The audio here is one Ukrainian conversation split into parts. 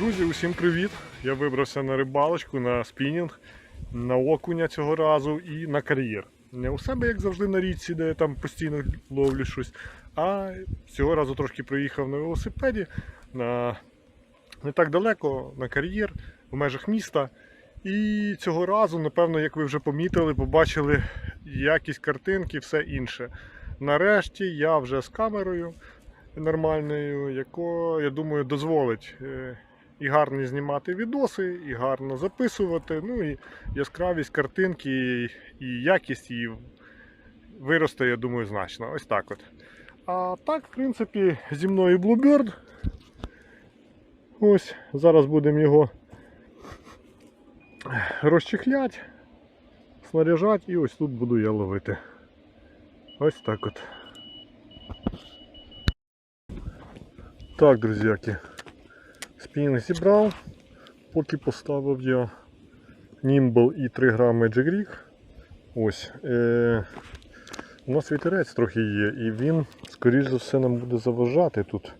Друзі, усім привіт! Я вибрався на рибалочку, на спінінг, на окуня цього разу і на кар'єр. Не у себе, як завжди, на річці, де я там постійно ловлю щось, а цього разу трошки проїхав на велосипеді на не так далеко на кар'єр в межах міста. І цього разу, напевно, як ви вже помітили, побачили якість картинки, все інше. Нарешті я вже з камерою нормальною, яка, я думаю, дозволить е, і гарно знімати відоси, і гарно записувати. Ну і яскравість картинки, і, якість її виросте, я думаю, значно. Ось так от. А так, в принципі, зі мною Bluebird. Ось, зараз будемо його розчехляти, снаряжати і ось тут буду я ловити. Ось так от. Так, друзяки, спінінг зібрав, поки поставив я Nimble і 3 грами Jig Ось. Е- у нас вітерець трохи є, і він, скоріш за все, нам буде заважати тут.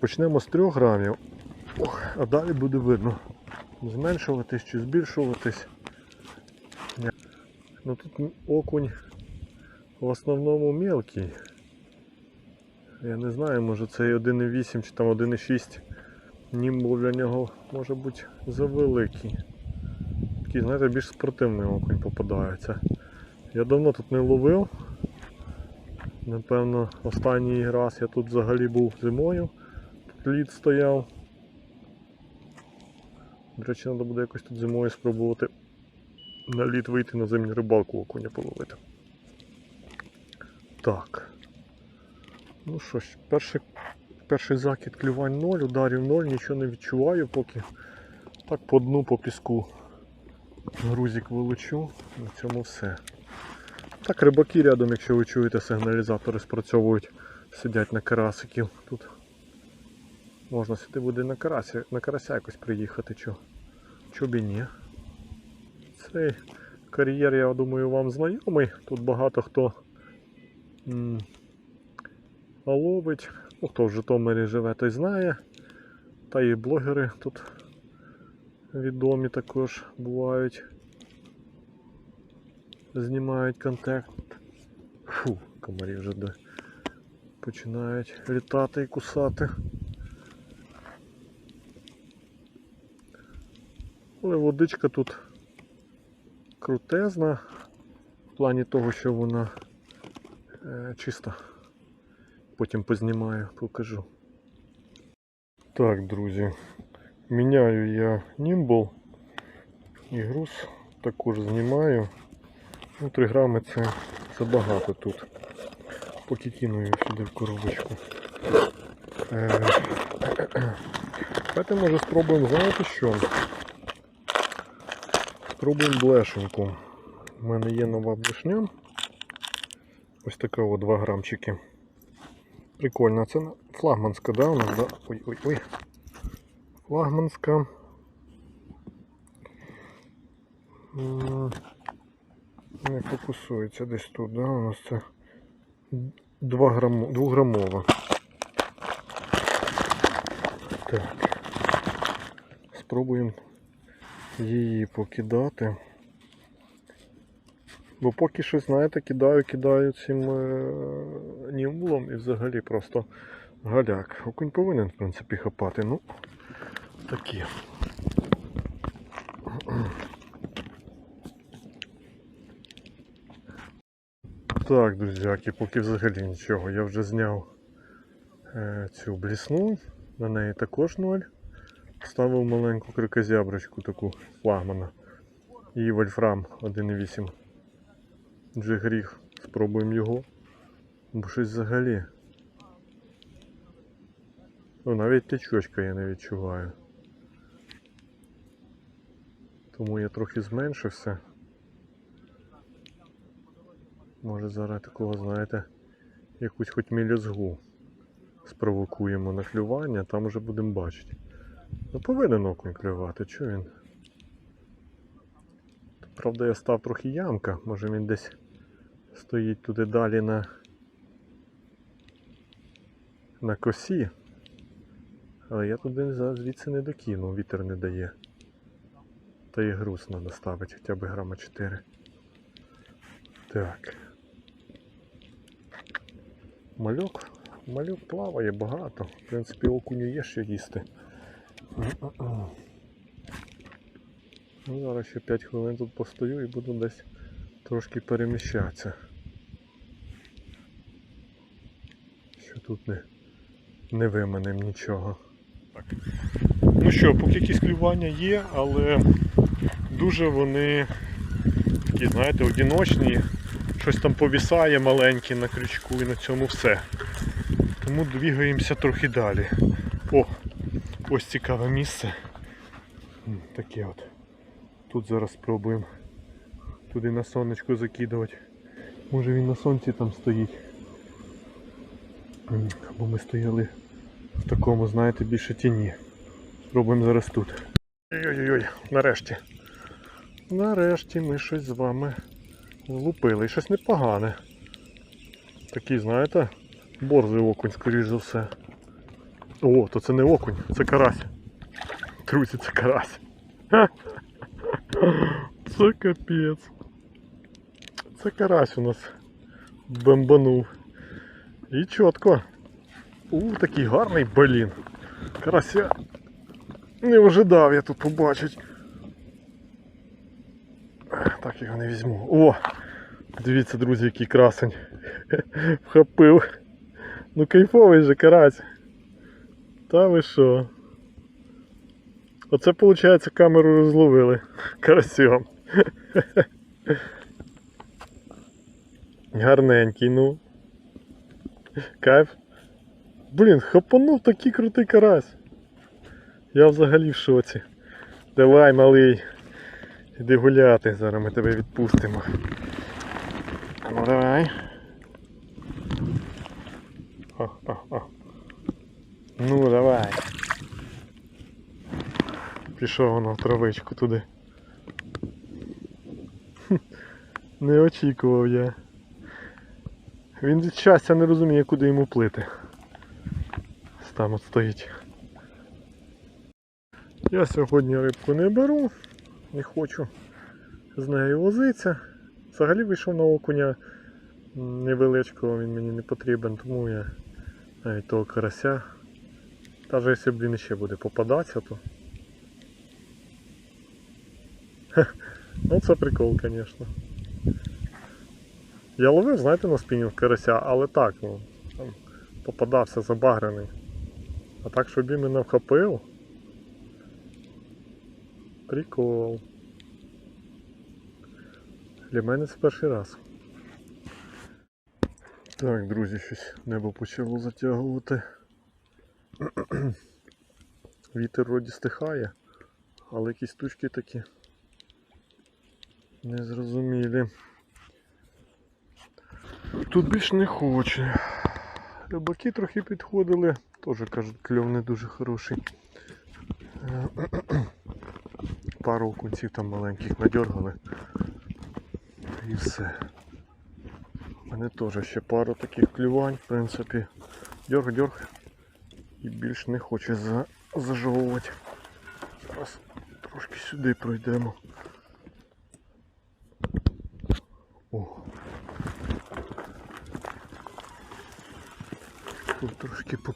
Почнемо з 3 грамів, Ох, а далі буде видно, зменшуватись чи збільшуватись. Ну тут окунь в основному мелкий. Я не знаю, може це і 1,8 чи там 1,6 німбл для нього може бути завеликий. Такий, знаєте, більш спортивний окунь попадається. Я давно тут не ловив. Напевно, останній раз я тут взагалі був зимою. Тут лід стояв. До речі, треба буде якось тут зимою спробувати на лід вийти на зимню рибалку окуня половити. Так. Ну що ж, перший, перший закид клювань 0, ударів 0, нічого не відчуваю поки. Так по дну по піску грузик вилучу. На цьому все. Так, рибаки рядом, якщо ви чуєте, сигналізатори спрацьовують, сидять на карасиків. Тут можна сюди буде на карасі, на карася якось приїхати, чо, чо б і ні. Цей кар'єр, я думаю, вам знайомий. Тут багато хто ловить. Хто в Житомирі живе, той знає. Та і блогери тут відомі також бувають. Знімають контент. Фу, комарі вже де починають літати і кусати. Але водичка тут крутезна в плані того, що вона е, чиста. Потім познімаю, покажу. Так, друзі, міняю я німбл і груз також знімаю. Ну, 3 грами це забагато тут. Поки кину сюди в коробочку. Е, Давайте може спробуємо, знаєте що? Спробуємо блешеньку. У мене є нова блешня. Ось така от 2 грамчики. Прикольно, це флагманська, да, у нас, да? Ой-ой-ой. Флагманська. Не фокусується десь тут, да? У нас це 2 грам... 2 грамова. Так. Спробуємо її покидати. Бо поки що, знаєте, кидаю, кидаю цим е, німблом і взагалі просто галяк. Окунь повинен, в принципі, хапати. Ну, такі. Так, друзяки, поки взагалі нічого. Я вже зняв е, цю блісну, на неї також ноль. Ставив маленьку крикозяброчку таку флагмана. І вольфрам 1,8 Джигріг. Спробуємо його. Бо щось взагалі. Ну, навіть течочка я не відчуваю. Тому я трохи зменшився. Може зараз такого, знаєте, якусь хоч мілізгу спровокуємо на клювання, там вже будемо бачити. Ну повинен окунь клювати, чого він? Правда я став трохи ямка, може він десь стоїть туди далі на на косі. Але я туди звідси не докину, вітер не дає. Та і груз треба ставити, хоча б грама 4. Так. Мальок. Мальок плаває багато. В принципі, окуню є що їсти. Ну, зараз ще 5 хвилин тут постою і буду десь трошки переміщатися. Що тут не, не виманем нічого. Так. Ну що, поки якісь клювання є, але дуже вони такі, знаєте, одиночні. Щось там повісає маленьке на крючку і на цьому все. Тому двігаємося трохи далі. О, ось цікаве місце. Таке от. Тут зараз спробуємо туди на сонечко закидувати. Може він на сонці там стоїть. М, Або ми стояли в такому, знаєте, більше тіні. Спробуємо зараз тут. Ой-ой-ой, нарешті. Нарешті ми щось з вами влупили. І щось непогане. Такий, знаєте, борзий окунь, скоріш за все. О, то це не окунь, це карась. Друзі, це карась. Це капець. Це карась у нас бомбанув. І чітко. У, такий гарний блін. Карася. Не ожидав я тут побачить. Так його не візьму. О! Дивіться, друзі, який красень. Вхопив. Ну кайфовий же карась. Та ви що? Оце виходить камеру розловили карасьом. Гарненький, ну. Кайф. Блін, хапанув такий крутий карась. Я взагалі в шоці. Давай, малий. Іди гуляти, зараз ми тебе відпустимо. Ну давай. О, о, о. Ну давай. Пішов воно в травичку туди. Не очікував я. Він від щастя не розуміє, куди йому плити. Там от стоїть. Я сьогодні рибку не беру, не хочу з нею возитися. Взагалі вийшов на окуня невеличкого, він мені не потрібен, тому я навіть того карася. Навіть якщо б він ще буде попадатися, то. Хе, Ну це прикол, звісно. Я ловив, знаєте, на спінінг карася, але так, ну, там попадався забагрений. А так, щоб він мене вхопив. Прикол. Для мене це перший раз. Так, друзі, щось небо почало затягувати. Вітер вроді стихає, але якісь тучки такі незрозумілі. Тут більш не хоче. Рибаки трохи підходили, теж кажуть, кльов не дуже хороший. Е, Пару окунців там маленьких надергали. І все. У мене теж ще пару таких клювань, в принципі. Дьорг, дьорг. І більш не хоче за... зажовувати. Зараз трошки сюди пройдемо.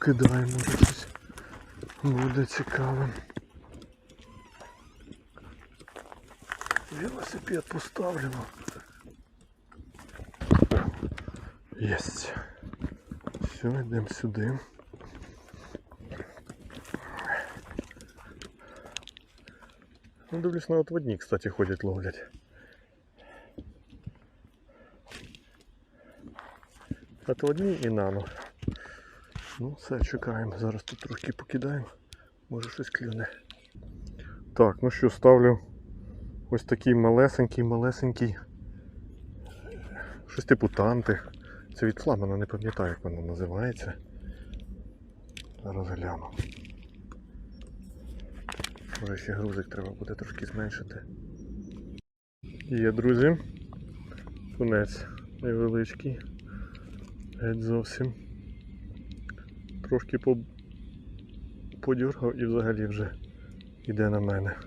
трошки покидаємо, може щось буде цікавим. Велосипед поставлено. Єсть. Все, йдемо сюди. Ну, дивлюсь, на отводні, кстати, ходять, ловлять. Отводні і нано. Ну, все, чекаємо. Зараз тут трошки покидаємо. Може щось клюне. Так, ну що, ставлю ось такий малесенький, малесенький. Щось типу танти. Це від фламена, не пам'ятаю, як воно називається. Зараз гляну. Може ще грузик треба буде трошки зменшити. Є, друзі. Тунець невеличкий. Геть зовсім. Трошки по... подюргав і взагалі вже йде на мене.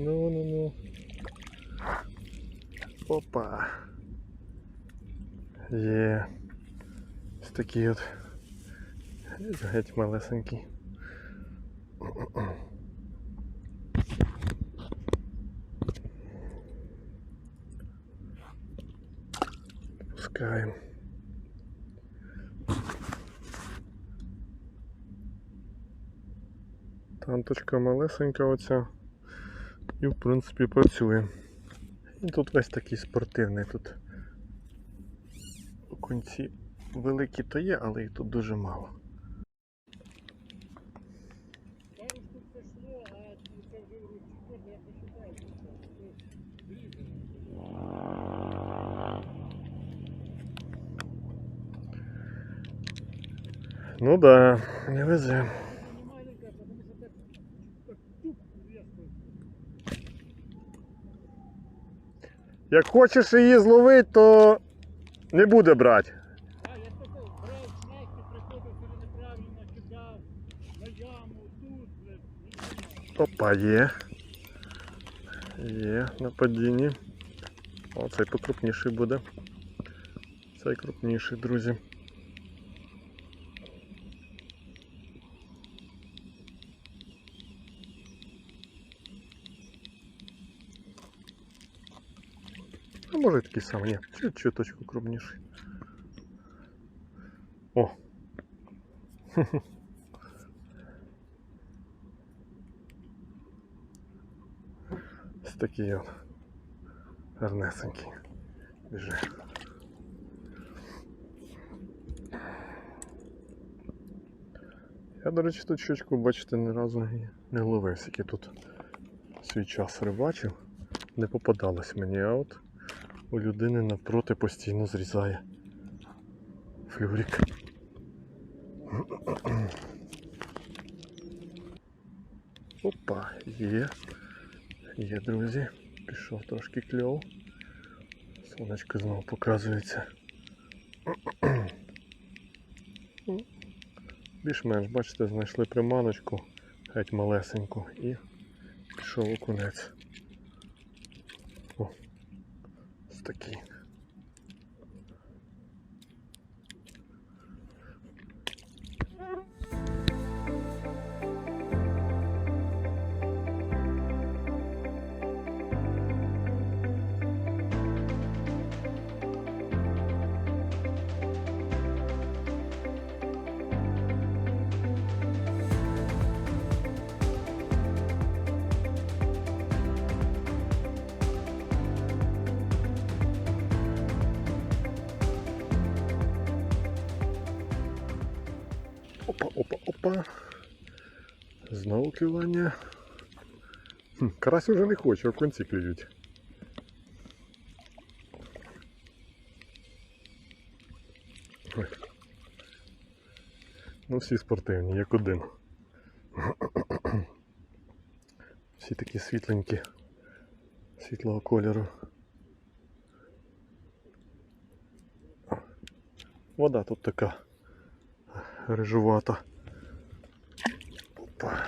Ну, ну, ну. Опа. Є. Ось такий от. Геть малесенький. Пускаємо. Танточка малесенька оця. І в принципі працює. І тут весь такий спортивний тут. Окунці великі то є, але їх тут дуже мало. Ну да, не везе. Як хочеш її зловити, то не буде брати. Опа, є. Є на падінні. О, цей покрупніший буде. Цей крупніший, друзі. А може і такий самий, ні, чуточку крупніший. О! Ось такий от гарнесенький. Біжи. Я, до речі, тут щучку, бачите, ні разу не ловив, скільки тут свій час рибачив. Не попадалось мені, а от у людини навпроти постійно зрізає флюрик. Опа, є. Є, друзі. Пішов трошки кльов. Сонечко знову показується. Більш-менш, бачите, знайшли приманочку, геть малесеньку і пішов окунець. О, ось такий. Опа, опа, опа. Знову клювання. Хм, Карась уже не хоче, окунці клюють. Ну, всі спортивні, як один. Всі такі світленькі, світлого кольору. Вода тут така рижувата. Опа.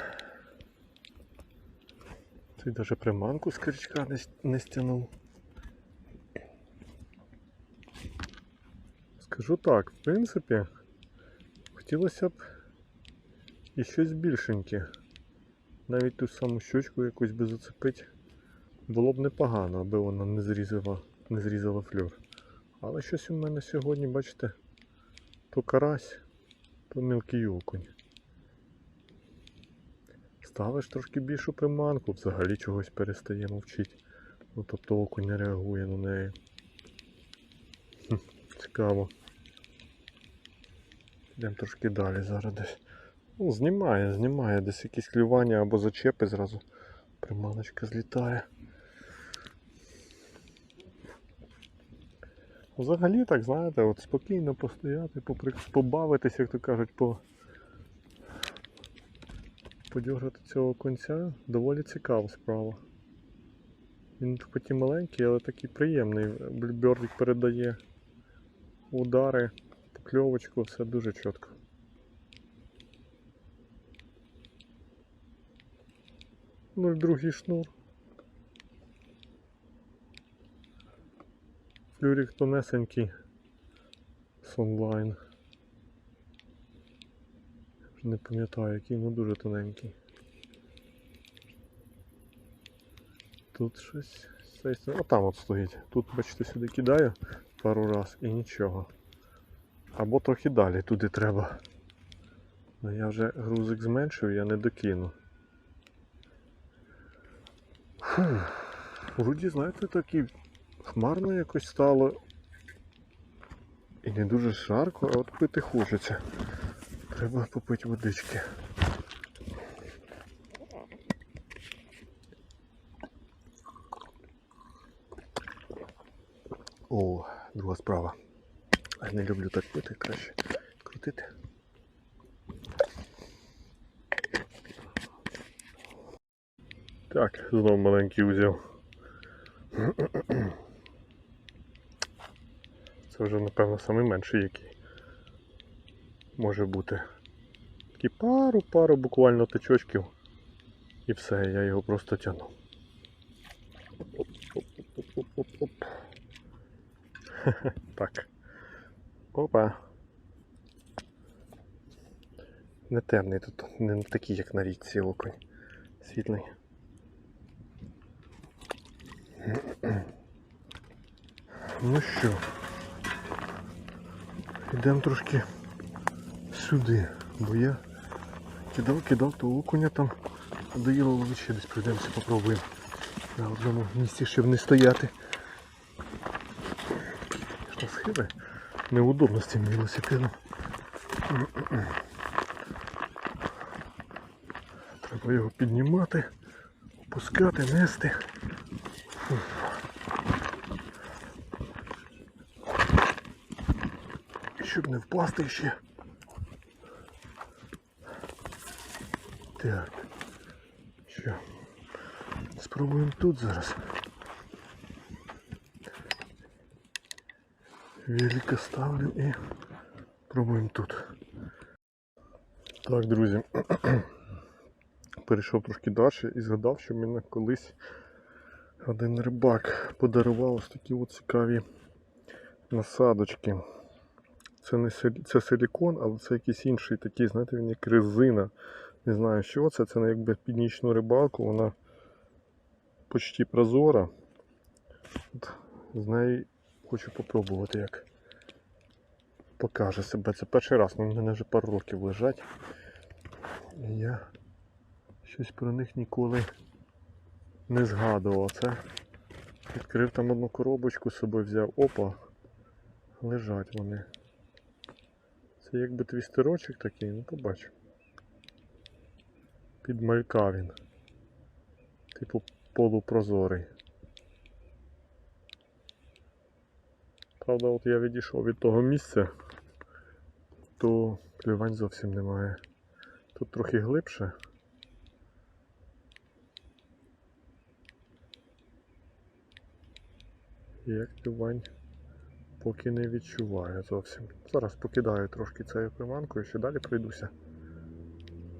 Цей даже приманку з крючка не, не стягнув. Скажу так, в принципі, хотілося б і щось більшеньке. Навіть ту саму щучку якусь би зацепити. Було б непогано, аби вона не зрізала, не зрізала флюр. Але щось у мене сьогодні, бачите, то карась, то мілкий окунь. Ставиш трошки більшу приманку, взагалі чогось перестає мовчити. Ну, тобто окунь не реагує на неї. Хм, цікаво. Йдемо трошки далі зараз десь. Ну, знімає, знімає десь якісь клювання або зачепи зразу. Приманочка злітає. Взагалі, так, знаєте, от спокійно постояти, побавитися, як то кажуть, по... подьоргати цього конця доволі цікава справа. Він хоч і маленький, але такий приємний. Блюбердик передає удари покльовочку, все дуже чітко. Ну і другий шнур. Флюрик тонесенький. Сонлайн. Вже Не пам'ятаю, який, ну дуже тоненький. Тут щось. з цієї сторони- Отам от стоїть. Тут, бачите, сюди кидаю пару раз і нічого. Або трохи далі туди треба. Ну я вже грузик зменшив, я не докину. Вроді, знаєте, такі хмарно якось стало. І не дуже жарко, а от пити хочеться. Треба попити водички. О, друга справа. Я не люблю так пити, краще крутити. Так, знову маленький узяв. Це вже, напевно, найменший який може бути. Такі пару-пару буквально тичочків. І все, я його просто тягну. Оп-оп-оп-оп-оп-оп. Так. Опа. Не темний тут, не такий, як на річці окунь. Світлий. Ну що, йдемо трошки сюди, бо я кидав, кидав то окуня там, доїло ловить ще десь прийдемося, попробуємо. На одному місці, щоб не стояти. Що схили? Неудобно з цим велосипедом. Треба його піднімати, опускати, нести. Щоб не впасти ще. Так. Що? Спробуємо тут зараз. Велика ставлю і пробуємо тут. Так, друзі. Перейшов трошки далі і згадав, що мене колись один рибак подарував ось такі от цікаві насадочки. Це не це силікон, але це якийсь інший такий, знаєте, він як резина. Не знаю, що це. Це якби під нічну рибалку, вона почти прозора. От, з неї хочу попробувати, як покаже себе. Це перший раз, ну, в мене вже пару років лежать. І я щось про них ніколи не згадував. Це відкрив там одну коробочку з взяв. Опа, лежать вони. Це якби твістерочок такий, ну побачу. Під малька він. Типу полупрозорий. Правда, от я відійшов від того місця, то клювань зовсім немає. Тут трохи глибше. Як клювань поки не відчуваю зовсім. Зараз покидаю трошки цією приманкою, ще далі пройдуся.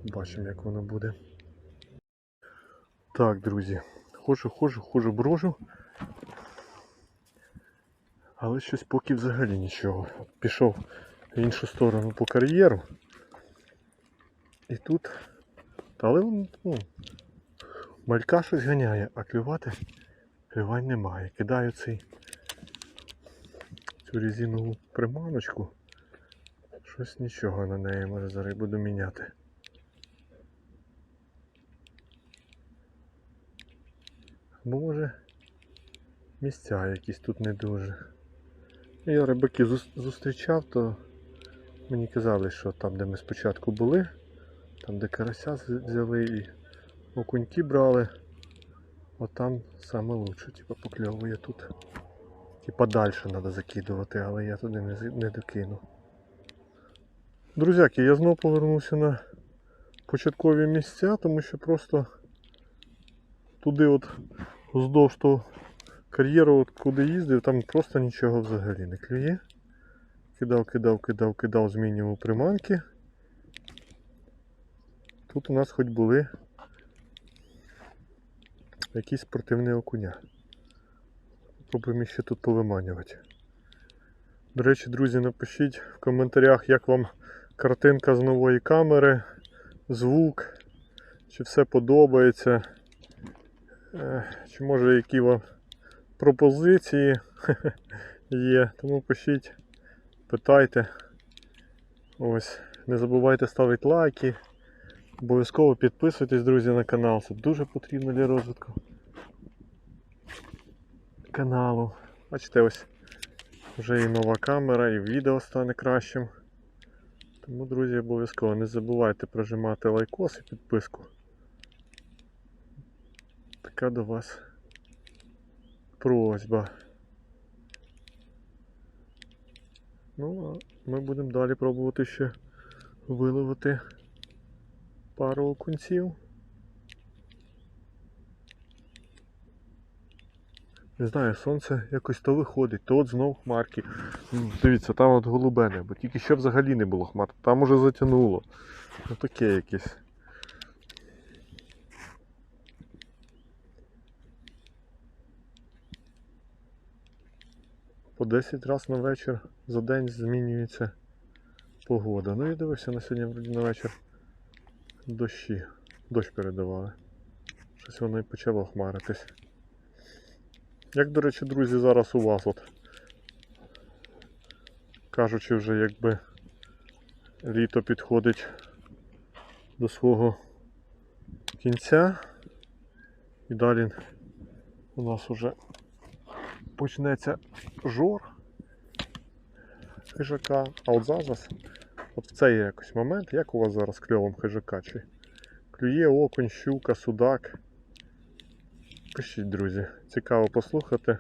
Бачимо, як воно буде. Так, друзі, ходжу, ходжу, ходжу, брожу. Але щось поки взагалі нічого. Пішов в іншу сторону по кар'єру. І тут. Але ну, малька щось ганяє, а клювати клювань немає. Кидаю цей цю резинову приманочку. Щось нічого на неї може зараз буду міняти. Або може місця якісь тут не дуже. Я рибаки зустрічав, то мені казали, що там, де ми спочатку були, там де карася взяли і окуньки брали, от там саме лучше, типу, покльовує тут. Типа далі треба закидувати, але я туди не, не докину. Друзяки, я знову повернувся на початкові місця, тому що просто туди от вздовж того кар'єру, от куди їздив, там просто нічого взагалі не клює. Кидав, кидав, кидав, кидав, змінював приманки. Тут у нас хоч були якісь спортивні окуня. Попробуємо ще тут повиманювати. До речі, друзі, напишіть в коментарях, як вам картинка з нової камери, звук, чи все подобається, е, чи може які вам пропозиції є. Тому пишіть, питайте. Ось, не забувайте ставити лайки. Обов'язково підписуйтесь, друзі, на канал. Це дуже потрібно для розвитку каналу. Бачите, ось вже і нова камера, і відео стане кращим. Тому, друзі, обов'язково не забувайте прожимати лайкос і підписку. Така до вас просьба. Ну, а ми будемо далі пробувати ще виловити пару окунців. Не знаю, сонце якось то виходить, то от знов хмарки. Дивіться, там от голубе небо, тільки ще взагалі не було хмар, там уже затягнуло. Ну таке якесь. По 10 разів на вечір за день змінюється погода. Ну я дивився на сьогодні на вечір дощі. Дощ передавали. Щось воно і почало хмаритись. Як, до речі, друзі, зараз у вас от. Кажучи вже, якби літо підходить до свого кінця. І далі у нас вже почнеться жор хижака. А от зараз, от в цей якось момент, як у вас зараз кльовом хижака? Чи клює окунь, щука, судак? Пишіть, друзі. Цікаво послухати.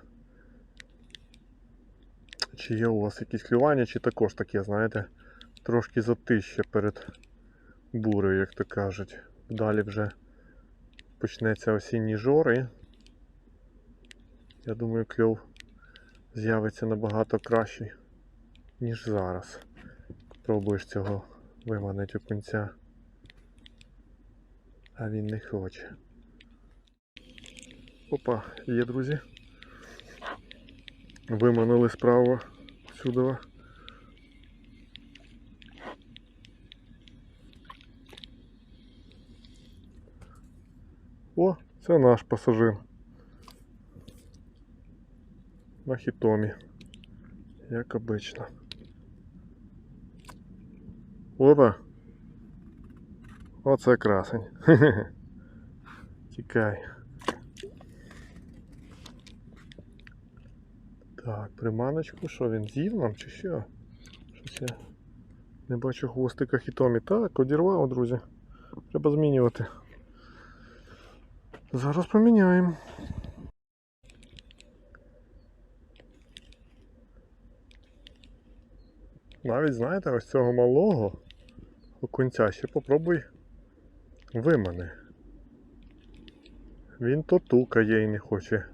Чи є у вас якісь клювання, чи також таке, знаєте, трошки затище перед бурею, як то кажуть. Далі вже почнеться осінній жор і я думаю, кльов з'явиться набагато кращий, ніж зараз. Пробуєш цього виманити у кінця. А він не хоче. Опа, є, друзі. Виманили справа сюди. О, це наш пасажир. На хітомі. Як обично. Опа. Оце красень. Тікай. Так, приманочку, що він з'їв нам чи що? Щось я не бачу хвостика хітомі. Так, одірвав, друзі. Треба змінювати. Зараз поміняємо. Навіть знаєте, ось цього малого окунця ще попробуй вимани. Він то тукає і не хоче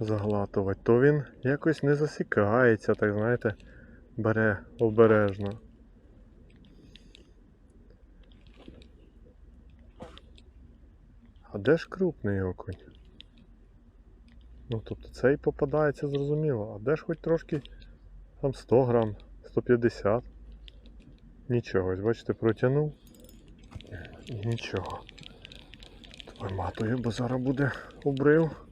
заглатувати, то він якось не засікається, так знаєте, бере обережно. А де ж крупний окунь? Ну тобто цей попадається зрозуміло, а де ж хоч трошки там 100 грам, 150. Нічого, ось бачите, протягнув. І нічого. Виматую, бо зараз буде обрив.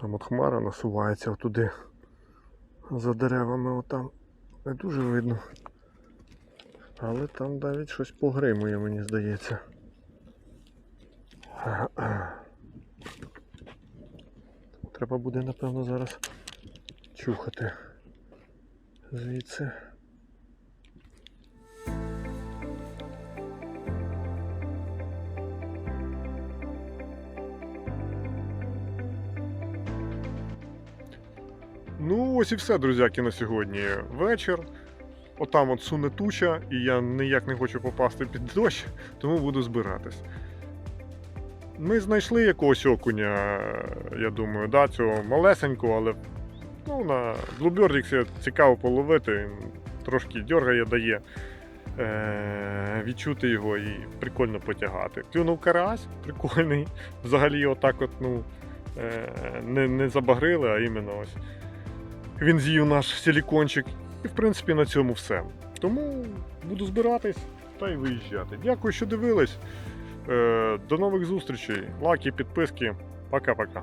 Там от хмара насувається туди за деревами отам. Не дуже видно. Але там навіть щось погримує, мені здається. Треба буде, напевно, зараз чухати звідси. Ось і все, друзяки, на сьогодні. Вечір. Отам от суне туча, і я ніяк не хочу попасти під дощ, тому буду збиратись. ми знайшли якогось окуня, я думаю, да, цього малесенького, але ну, на Bluebird цікаво половити, трошки дьоргає, дає е- відчути його і прикольно потягати. Клюнув карась, прикольний. Взагалі отак от, ну, е- не, не забагрили, а іменно ось. Він з'їв наш силікончик. І в принципі на цьому все. Тому буду збиратись та й виїжджати. Дякую, що дивились. Е, До нових зустрічей. Лайки, підписки. Пока-пока.